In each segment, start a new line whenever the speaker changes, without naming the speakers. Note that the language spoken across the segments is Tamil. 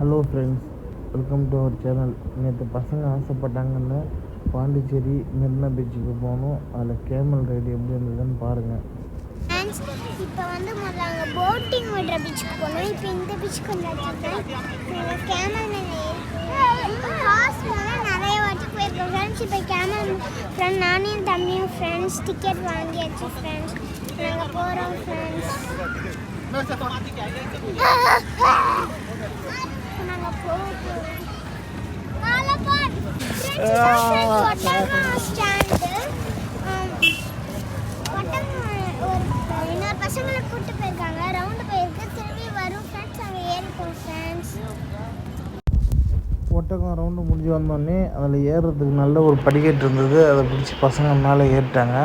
Hello friends welcome to our channel நேற்று பசங்க ஆசைப்பட்டாங்கன்னு பாண்டிச்சேரி மெரினா பீச்சுக்கு போகணும் அதில் கேமல் ரைடு எப்படி இருந்ததுன்னு பாருங்கள்
ஃப்ரெண்ட்ஸ் இப்போ வந்து முதல்ல அங்கே போட்டிங் விடுற பீச்சுக்கு போனோம் இப்போ இந்த பீச்சுக்கு வந்துருக்கேன் கேமல் நிறைய வாட்டி போயிருக்கோம். ஃப்ரெண்ட்ஸ் இப்போ கேமல் ஃப்ரெண்ட் நானும் என் தம்பியும் ஃப்ரெண்ட்ஸ் டிக்கெட் வாங்கியாச்சு ஃப்ரெண்ட்ஸ் நாங்கள் போகிறோம் ஃப்ரெண்ட்ஸ் பசங்களை கூட்டு போயிருக்காங்க ரவுண்டு போயிருக்கு திரும்பி வரும் ஃப்ரெண்ட்ஸ் அங்கே ஏறிப்போம் ஃப்ரெண்ட்ஸ்
ஒட்டகம் ரவுண்டு முடிஞ்சு வந்தோடனே அதில் ஏறுறதுக்கு நல்ல ஒரு படிக்கட்டு இருந்தது. அதை பிடிச்சி பசங்க மேலே ஏறிட்டாங்க.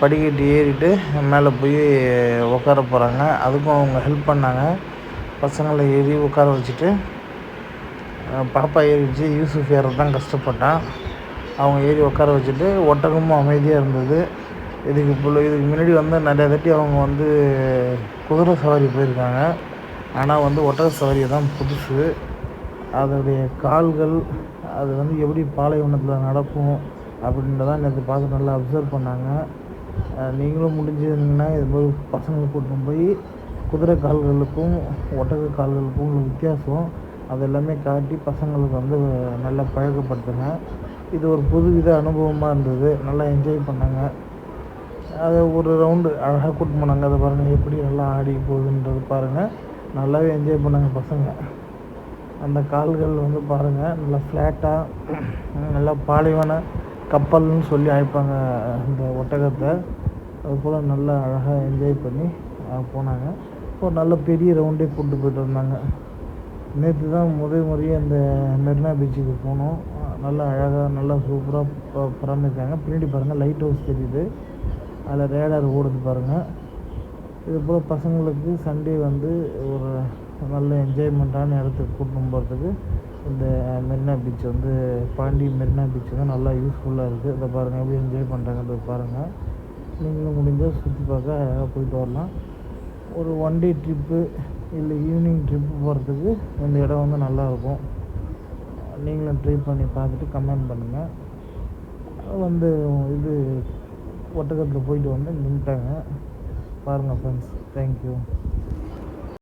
படிக்கட்டு ஏறிட்டு மேலே போய் உட்கார போகிறாங்க அதுக்கும் அவங்க ஹெல்ப் பண்ணாங்க. பசங்களை ஏறி உட்கார வச்சுட்டு பாப்பா ஏறிச்சு யூசுஃப் ஏறது தான் கஷ்டப்பட்டான். அவங்க ஏறி உட்கார வச்சுட்டு ஒட்டகமும் அமைதியாக இருந்தது. இதுக்கு இப்போ இதுக்கு முன்னாடி வந்து நிறையா தாட்டி அவங்க வந்து குதிரை சவாரி போயிருக்காங்க. ஆனால் வந்து ஒட்டக சவாரியை தான் புதுசு. அதோடைய கால்கள் அது வந்து எப்படி பாலைவனத்தில் நடக்கும் அப்படின்றதான் நேற்று பார்த்து நல்லா அப்சர்வ் பண்ணாங்க. நீங்களும் முடிஞ்சிருந்தீங்கன்னா இது மாதிரி பசங்களை கூட்டின்னு போய் குதிரை கால்களுக்கும் ஒட்டக கால்களுக்கும் உள்ள வித்தியாசம். அது எல்லாமே காட்டி பசங்களுக்கு வந்து நல்லா பழக்கப்படுத்துங்க. இது ஒரு புதுவித அனுபவமாக இருந்தது. நல்லா என்ஜாய் பண்ணாங்க. அதை ஒரு ரவுண்டு அழகாக கூட்டு போனாங்க. அதை பாருங்கள் எப்படி நல்லா ஆடி போகுதுன்றது பாருங்கள் நல்லாவே என்ஜாய் பண்ணாங்க பசங்க. அந்த கால்கள் வந்து பாருங்கள் நல்லா ஃப்ளாட்டாக நல்லா பாலைவன கப்பல்னு சொல்லி அழைப்பாங்க அந்த ஒட்டகத்தை. அது போல் நல்லா அழகாக என்ஜாய் பண்ணி போனாங்க. ஒரு நல்ல பெரிய ரவுண்டே கூப்பிட்டு போயிட்டு வந்தாங்க. நேற்று தான் முதல் முறையே அந்த மெரினா பீச்சுக்கு போனோம். நல்லா அழகாக நல்லா சூப்பராக பராமரிக்காங்க பின்னாடி பாருங்கள் லைட் ஹவுஸ் தெரியுது. அதில் ரேடார் ஓடுது பாருங்கள் இது போல் பசங்களுக்கு சண்டே வந்து ஒரு நல்ல என்ஜாய்மெண்ட்டான இடத்துக்கு கூட்டின்னு போகிறதுக்கு இந்த மெரினா பீச் வந்து பாண்டி மெரினா பீச் வந்து நல்லா யூஸ்ஃபுல்லாக இருக்குது இதை பாருங்கள் எப்படி என்ஜாய் பண்ணுறாங்கன்றது பாருங்கள் நீங்களும் முடிஞ்சால் சுற்றி பார்க்க அழகாக போயிட்டு வரலாம். ஒரு ஒன் டே ட்ரிப்பு இல்லை ஈவினிங் ட்ரிப் போகிறதுக்கு இந்த இடம் வந்து நல்லாயிருக்கும் நீங்களும் ட்ரை பண்ணி பார்த்துட்டு கமெண்ட் பண்ணுங்கள் வந்து இது ஒட்டகத்தில் போயிட்டு வந்து நின்றுட்டாங்க பாருங்கள் ஃப்ரெண்ட்ஸ் தேங்க்யூ